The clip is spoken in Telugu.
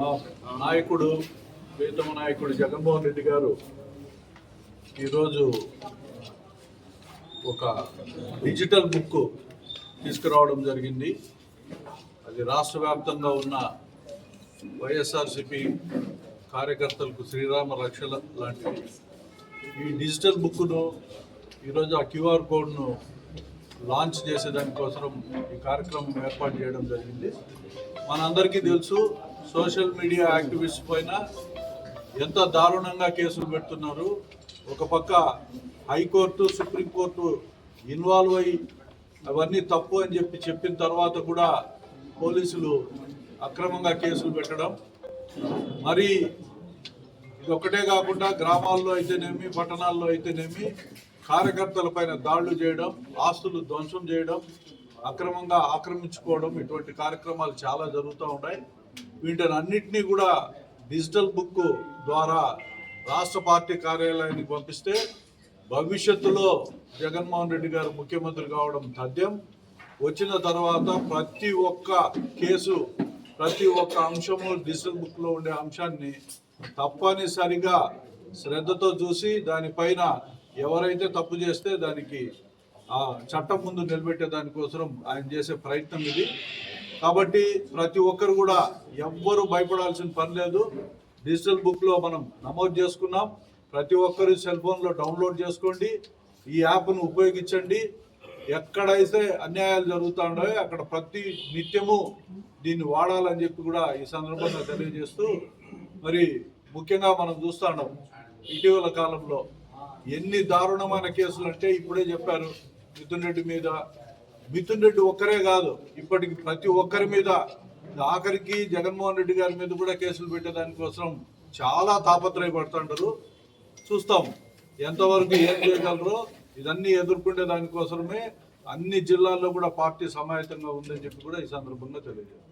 మా నాయకుడు ప్రీతమ నాయకుడు జగన్మోహన్ రెడ్డి గారు ఈరోజు ఒక డిజిటల్ బుక్ తీసుకురావడం జరిగింది. అది రాష్ట్ర వ్యాప్తంగా ఉన్న వైఎస్ఆర్సిపి కార్యకర్తలకు శ్రీరామ రక్షల లాంటిది. ఈ డిజిటల్ బుక్ను ఈరోజు ఆ క్యూఆర్ కోడ్ను లాంచ్ చేసేదానికోసం ఈ కార్యక్రమం ఏర్పాటు చేయడం జరిగింది. మనందరికీ తెలుసు సోషల్ మీడియా యాక్టివిస్ట్ పైన ఎంత దారుణంగా కేసులు పెడుతున్నారు. ఒక పక్క హైకోర్టు సుప్రీంకోర్టు ఇన్వాల్వ్ అయ్యి అవన్నీ తప్పు అని చెప్పి చెప్పిన తర్వాత కూడా పోలీసులు అక్రమంగా కేసులు పెట్టడం. మరి ఇది ఒకటే కాకుండా గ్రామాల్లో అయితేనేమి పట్టణాల్లో అయితేనేమి కార్యకర్తలపైన దాడులు చేయడం ఆస్తులు ధ్వంసం చేయడం అక్రమంగా ఆక్రమించుకోవడం ఇటువంటి కార్యక్రమాలు చాలా జరుగుతూ ఉన్నాయి. వీటిని అన్నింటినీ కూడా డిజిటల్ బుక్ ద్వారా రాష్ట్ర పార్టీ కార్యాలయానికి పంపిస్తే భవిష్యత్తులో జగన్మోహన్ రెడ్డి గారు ముఖ్యమంత్రి కావడం తథ్యం వచ్చిన తర్వాత ప్రతి ఒక్క కేసు ప్రతి ఒక్క అంశము డిజిటల్ బుక్లో ఉండే అంశాన్ని తప్పనిసరిగా శ్రద్ధతో చూసి దానిపైన ఎవరైతే తప్పు చేస్తే దానికి ఆ చట్టం ముందు నిలబెట్టే దానికోసం ఆయన చేసే ప్రయత్నం ఇది. కాబట్టి ప్రతి ఒక్కరు కూడా ఎవ్వరూ భయపడాల్సిన పని లేదు. డిజిటల్ బుక్లో మనం నమోదు చేసుకున్నాం. ప్రతి ఒక్కరు సెల్ ఫోన్లో డౌన్లోడ్ చేసుకోండి. ఈ యాప్ను ఉపయోగించండి. ఎక్కడైతే అన్యాయాలు జరుగుతూ ఉన్నాయో అక్కడ ప్రతి నిత్యము దీన్ని వాడాలని చెప్పి కూడా ఈ సందర్భంగా తెలియజేస్తూ మరి ముఖ్యంగా మనం చూస్తున్నాం ఇటీవల కాలంలో ఎన్ని దారుణమైన కేసులు అంటే ఇప్పుడే చెప్పారు. మిథున్ రెడ్డి మీద మిథున్ రెడ్డి ఒక్కరే కాదు ఇప్పటికి ప్రతి ఒక్కరి మీద ఆఖరికి జగన్మోహన్ రెడ్డి గారి మీద కూడా కేసులు పెట్టేదానికోసం చాలా తాపత్రయపడుతుంటారు. చూస్తాం ఎంతవరకు ఏం చేయగలరో ఇదన్నీ ఎదుర్కొనే దానికోసమే అన్ని జిల్లాల్లో కూడా పార్టీ సమాయత్తంగా ఉందని చెప్పి కూడా ఈ సందర్భంగా తెలియజేస్తాం.